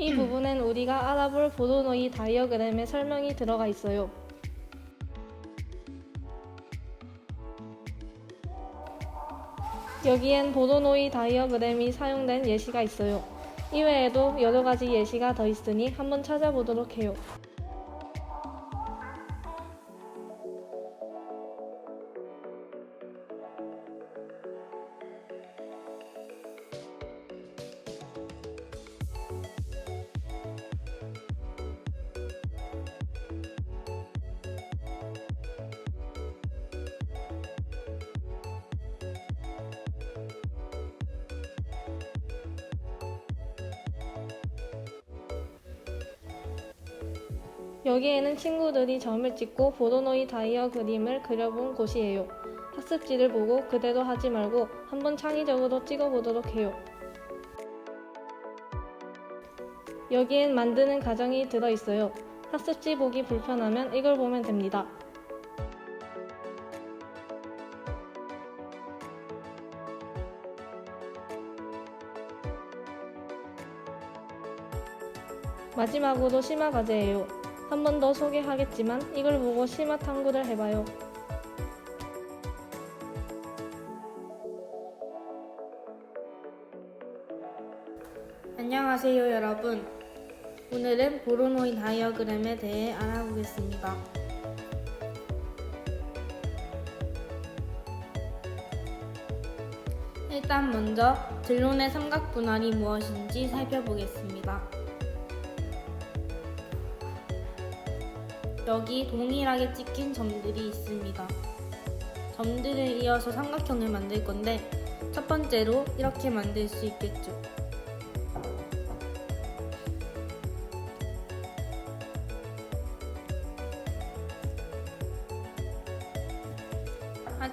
이 부분엔 우리가 알아볼 보도노이 다이어그램의 설명이 들어가 있어요. 여기엔 보도노이 다이어그램이 사용된 예시가 있어요. 이외에도 여러 가지 예시가 더 있으니 한번 찾아보도록 해요. 여기에는 친구들이 점을 찍고 보도노이 다이어 그림을 그려본 곳이에요. 학습지를 보고 그대로 하지 말고 한번 창의적으로 찍어보도록 해요. 여기엔 만드는 과정이 들어있어요. 학습지 보기 불편하면 이걸 보면 됩니다. 마지막으로 심화 과제예요. 한 번 더 소개하겠지만 이걸 보고 심화 탐구를 해봐요. 안녕하세요 여러분. 오늘은 보로노이 다이어그램에 대해 알아보겠습니다. 일단 먼저 드론의 삼각 분할이 무엇인지 살펴보겠습니다 여기 동일하게 찍힌 점들이 있습니다 점들을 이어서 삼각형을 만들 건데 첫 번째로 이렇게 만들 수 있겠죠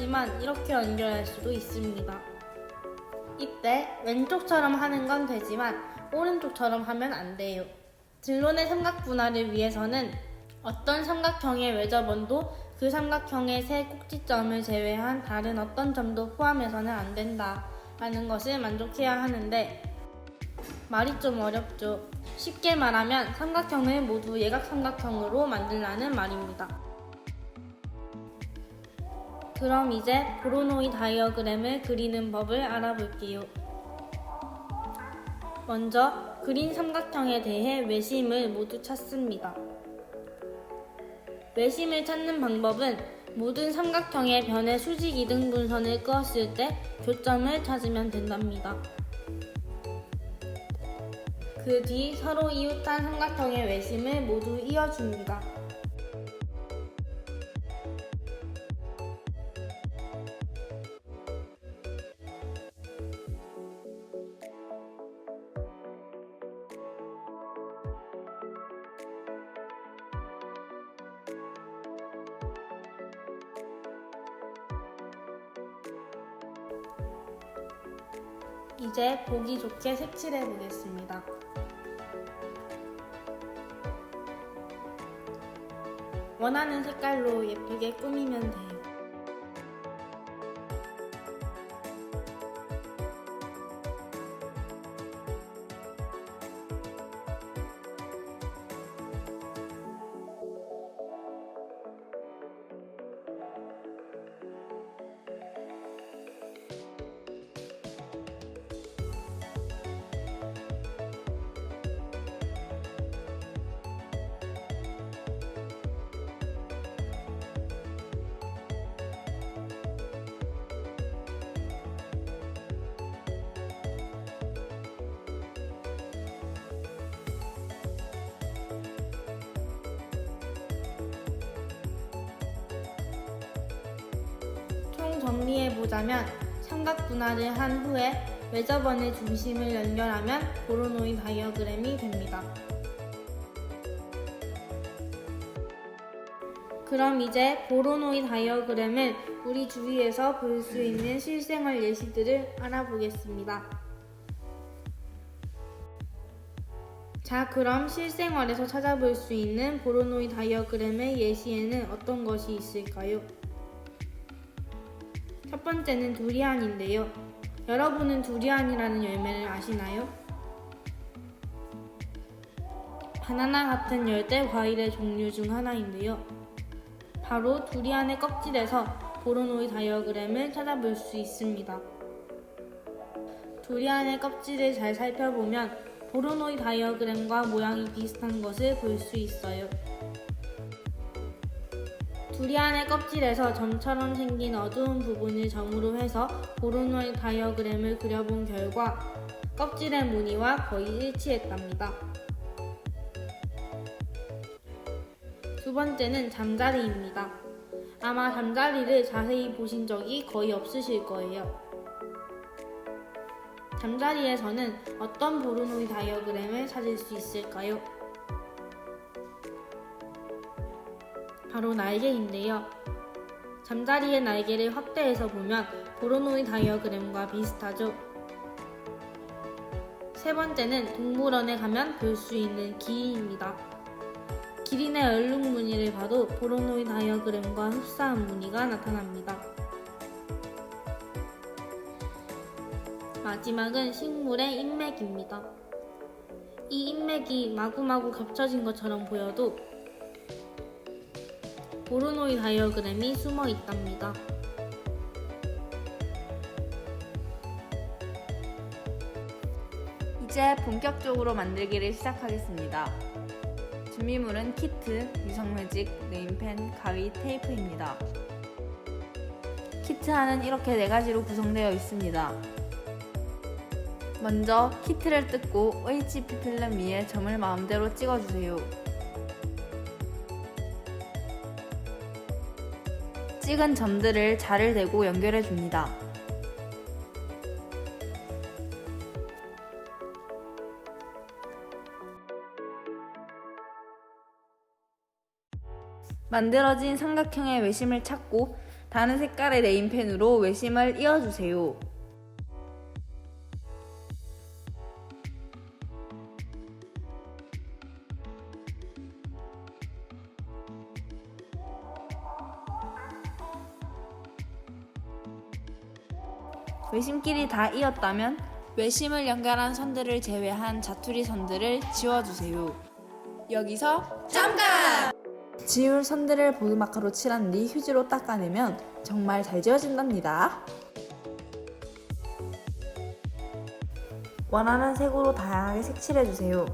하지만 이렇게 연결할 수도 있습니다. 이때 왼쪽처럼 하는 건 되지만 오른쪽처럼 하면 안 돼요. 드론의 삼각 분할을 위해서는 어떤 삼각형의 외접원도 그 삼각형의 세 꼭지점을 제외한 다른 어떤 점도 포함해서는 안 된다 라는 것을 만족해야 하는데 말이 좀 어렵죠. 쉽게 말하면 삼각형을 모두 예각 삼각형으로 만들라는 말입니다. 그럼 이제 브로노이 다이어그램을 그리는 법을 알아볼게요. 먼저 그린 삼각형에 대해 외심을 모두 찾습니다. 외심을 찾는 방법은 모든 삼각형의 변의 수직 이등 분선을 그었을 때 교점을 찾으면 된답니다. 그 뒤 서로 이웃한 삼각형의 외심을 모두 이어줍니다. 이제 보기 좋게 색칠해 보겠습니다. 원하는 색깔로 예쁘게 꾸미면 돼요. 총 정리해 보자면 삼각 분할을 한 후에 외접원의 중심을 연결하면 보로노이 다이어그램이 됩니다. 그럼 이제 보로노이 다이어그램을 우리 주위에서 볼 수 있는 실생활 예시들을 알아보겠습니다. 자, 그럼 실생활에서 찾아볼 수 있는 보로노이 다이어그램의 예시에는 어떤 것이 있을까요? 첫 번째는 두리안인데요. 여러분은 두리안이라는 열매를 아시나요? 바나나 같은 열대 과일의 종류 중 하나인데요. 바로 두리안의 껍질에서 보로노이 다이어그램을 찾아볼 수 있습니다. 두리안의 껍질을 잘 살펴보면 보로노이 다이어그램과 모양이 비슷한 것을 볼 수 있어요. 두리안의 껍질에서 점처럼 생긴 어두운 부분을 점으로 해서 보로노이 다이어그램을 그려본 결과 껍질의 무늬와 거의 일치했답니다. 두 번째는 잠자리입니다. 아마 잠자리를 자세히 보신 적이 거의 없으실 거예요. 잠자리에서는 어떤 보르노이 다이어그램을 찾을 수 있을까요? 바로 날개인데요. 잠자리의 날개를 확대해서 보면 보르노이 다이어그램과 비슷하죠. 세 번째는 동물원에 가면 볼 수 있는 기린입니다. 기린의 얼룩 무늬를 봐도 보로노이 다이어그램과 흡사한 무늬가 나타납니다. 마지막은 식물의 인맥입니다. 이 인맥이 마구마구 겹쳐진 것처럼 보여도 보로노이 다이어그램이 숨어 있답니다. 이제 본격적으로 만들기를 시작하겠습니다. 준비물은 키트, 유성매직, 네임펜, 가위, 테이프입니다. 키트 안은 이렇게 네 가지로 구성되어 있습니다. 먼저 키트를 뜯고 HB 필름 위에 점을 마음대로 찍어주세요. 찍은 점들을 자를 대고 연결해 줍니다. 만들어진 삼각형의 외심을 찾고 다른 색깔의 네임펜으로 외심을 이어주세요. 외심끼리 다 이었다면 외심을 연결한 선들을 제외한 자투리 선들을 지워주세요. 여기서 지울 선들을 보드마카로 칠한 뒤 휴지로 닦아내면 정말 잘 지워진답니다. 원하는 색으로 다양하게 색칠해주세요.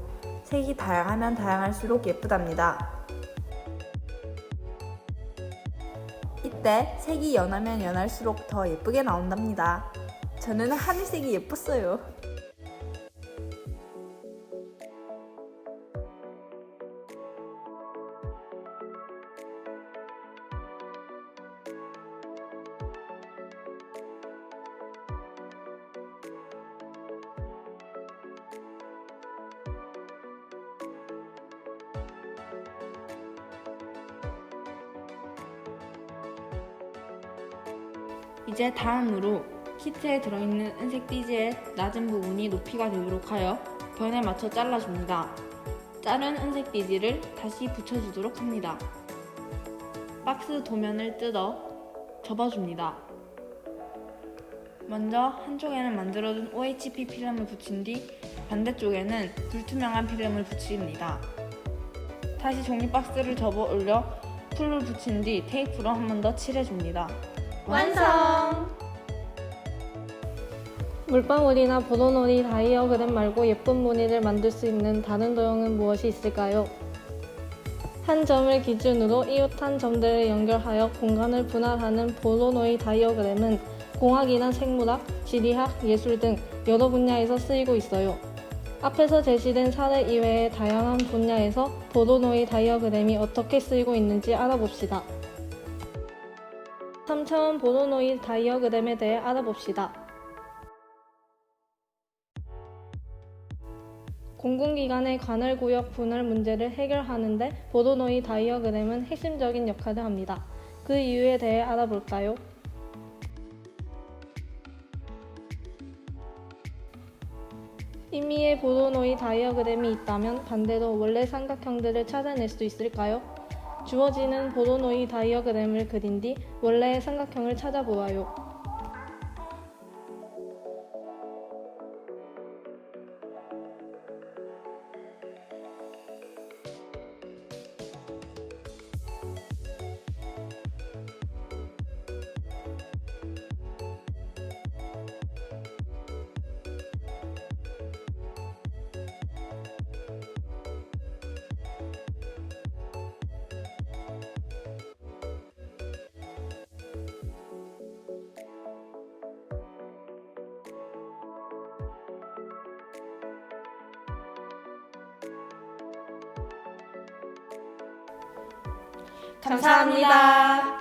색이 다양하면 다양할수록 예쁘답니다. 이때 색이 연하면 연할수록 더 예쁘게 나온답니다. 저는 하늘색이 예뻤어요. 이제 다음으로 키트에 들어있는 은색 띠지의 낮은 부분이 높이가 되도록 하여 변에 맞춰 잘라줍니다. 자른 은색 띠지를 다시 붙여주도록 합니다. 박스 도면을 뜯어 접어줍니다. 먼저 한쪽에는 만들어둔 OHP 필름을 붙인 뒤 반대쪽에는 불투명한 필름을 붙입니다. 다시 종이 박스를 접어 올려 풀을 붙인 뒤 테이프로 한 번 더 칠해줍니다. 완성! 물방울이나 보도놀이 다이어그램 말고 예쁜 무늬를 만들 수 있는 다른 도형은 무엇이 있을까요? 한 점을 기준으로 이웃한 점들을 연결하여 공간을 분할하는 보도노이 다이어그램은 공학이나 생물학, 지리학, 예술 등 여러 분야에서 쓰이고 있어요. 앞에서 제시된 사례 이외의 다양한 분야에서 보도노이 다이어그램이 어떻게 쓰이고 있는지 알아봅시다. 3차원 보도노이 다이어그램에 대해 알아봅시다. 공공기관의 관할구역 분할 문제를 해결하는데 보도노이 다이어그램은 핵심적인 역할을 합니다. 그 이유에 대해 알아볼까요? 임의의 보도노이 다이어그램이 있다면 반대로 원래 삼각형들을 찾아낼 수 있을까요? 주어지는 보도노이 다이어그램을 그린 뒤 원래의 삼각형을 찾아보아요. 감사합니다.